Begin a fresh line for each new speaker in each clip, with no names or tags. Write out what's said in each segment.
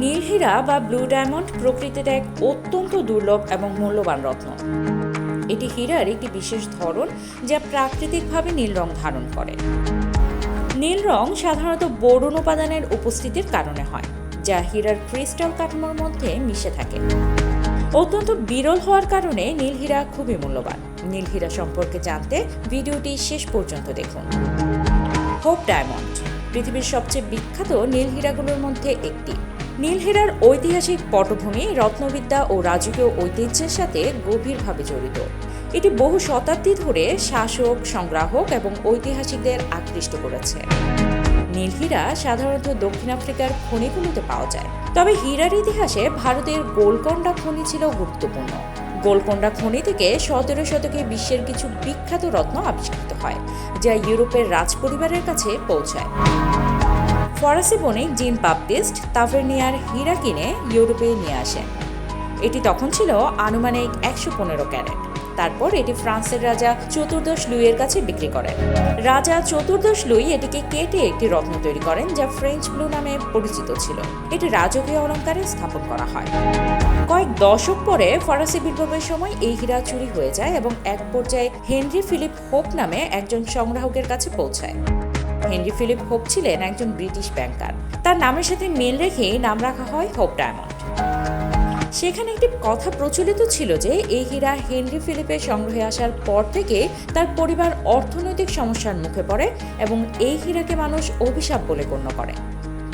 নীলহীরা বা blue diamond প্রকৃতিতে এক অত্যন্ত দুর্লভ এবং মূল্যবান রত্ন। এটি হীরার একটি বিশেষ ধরন যা প্রাকৃতিকভাবে নীল রং ধারণ করে। নীল রং সাধারণত বোরন উপাদানের উপস্থিতির কারণে হয়, যা হীরার ক্রিস্টাল কাঠামোর মধ্যে মিশে থাকে। অত্যন্ত বিরল হওয়ার কারণে নীল হীরা খুবই মূল্যবান। নীল হীরা সম্পর্কে জানতে ভিডিওটি শেষ পর্যন্ত দেখুন। হোপ ডায়মন্ড, পৃথিবীর সবচেয়ে বিখ্যাত নীল হীরাগুলোর মধ্যে একটি। নীল হীরার ঐতিহাসিক পটভূমি, রত্নবিদ্যা ও রাজকীয় ঐতিহ্যের সাথে গভীরভাবে জড়িত। এটি বহু শতাব্দী ধরে শাসক, সংগ্রাহক এবং ঐতিহাসিকদের আকৃষ্ট করেছে। নীল হীরা সাধারণত দক্ষিণ আফ্রিকার খনিগুলোতে পাওয়া যায়। তবে হীরার ইতিহাসে ভারতের গোলকন্ডা খনি ছিল গুরুত্বপূর্ণ। গোলকন্ডা খনি থেকে সতেরো শতকে বিশ্বের কিছু বিখ্যাত রত্ন আবিষ্কৃত হয়, যা ইউরোপের রাজপরিবারের কাছে পৌঁছায়। ফরাসি বণিক জিন বাপটিস্ট তাভেরনিয়ার হীরা কিনে ইউরোপে নিয়ে আসেন। এটি তখন ছিল আনুমানিক একশো পনেরো ক্যারেট। তারপর এটি ফ্রান্সের রাজা চতুর্দশ লুইয়ের কাছে বিক্রি করেন। রাজা চতুর্দশ লুই এটিকে কেটে একটি রত্ন তৈরি করেন, যা ফ্রেঞ্চ ব্লু নামে পরিচিত ছিল। এটি রাজকীয় অলঙ্কারে স্থাপন করা হয়। কয়েক দশক পরে ফরাসি বিপ্লবের সময় এই হীরা চুরি হয়ে যায় এবং এক পর্যায়ে হেনরি ফিলিপ হোপ নামে একজন সংগ্রাহকের কাছে পৌঁছায়। হেনরি ফিলিপ হোপ ছিলেন একজন ব্রিটিশ ব্যাংকার। তার নামের সাথে মিল রেখে নাম রাখা হয় হোপ ডায়মন্ড। সেখানে একটি কথা প্রচলিত ছিল যে, এই হীরা হেনরি ফিলিপের সংগ্রহে আসার পর থেকে তার পরিবার অর্থনৈতিক সমস্যার মুখে পড়ে এবং এই হীরাকে মানুষ অভিশাপ বলে গণ্য করে।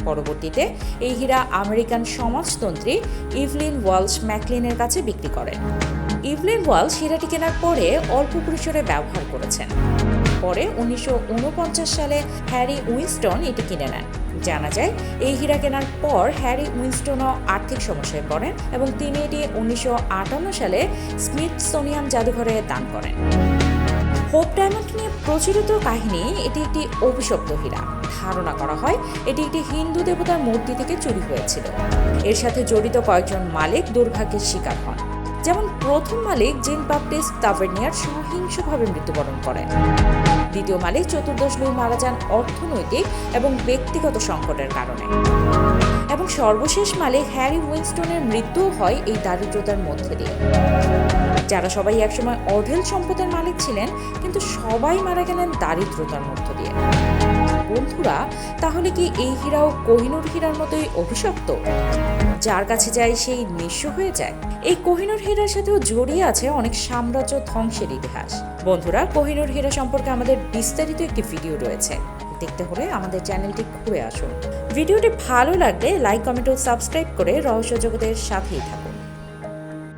পরবর্তীতে এই হীরা আমেরিকান সমাজতন্ত্রী ইভলিন ওয়ালস ম্যাকলিনের কাছে বিক্রি করেন ইভলিন ওয়ালস হীরাটি কেনার পরে অল্প পরিসরে ব্যবহার করেছেন। পরে উনিশশো উনপঞ্চাশ সালে হ্যারি উইনস্টন এটি কিনে নেন। জানা যায়, এই হীরা কেনার পর হ্যারি উইনস্টনও আর্থিক সমস্যায় পড়েন এবং তিনি এটি উনিশশো আটান্ন সালে স্মিথ স্মিথসোনিয়ান জাদুঘরে দান করেন। হোপ ডায়মন্ড নিয়ে প্রচলিত কাহিনী, এটি একটি অভিশপ্ত হীরা। ধারণা করা হয়, এটি একটি হিন্দু দেবতার মূর্তি থেকে চুরি হয়েছিল। এর সাথে জড়িত কয়েকজন মালিক দুর্ভাগ্যের শিকার হন। যেমন প্রথম মালিক জিন বাপটিস্ট তাভেনিয়ার সহিংসভাবে মৃত্যুবরণ করেন। দ্বিতীয় মালিক চতুর্দশ লুই মারা যান অর্থনৈতিক এবং ব্যক্তিগত সংকটের কারণে। এবং সর্বশেষ মালিক হ্যারি উইনস্টনের মৃত্যুও হয় এই দারিদ্রতার মধ্যে দিয়ে। যারা সবাই একসময় অঢেল সম্পদের মালিক ছিলেন, কিন্তু সবাই মারা গেলেন দারিদ্রতার মধ্য দিয়ে। বন্ধুরা, তাহলে কি এই হীরাও কোহিনুর হীরার মতোই অভিশপ্ত? যার কাছে যায় সেই নিঃস্ব হয়ে যায়। এই কোহিনুর হীরার সাথেও জড়িয়ে আছে অনেক সাম্রাজ্য ধ্বংসের ইতিহাস। বন্ধুরা, কোহিনুর হীরা সম্পর্কে আমাদের বিস্তারিত একটি ভিডিও রয়েছে। দেখতে হলে আমাদের চ্যানেলটি ঘুরে আসুন। ভিডিওটি ভালো লাগলে লাইক, কমেন্ট ও সাবস্ক্রাইব করে রহস্য জগতের সাথেই থাকুন।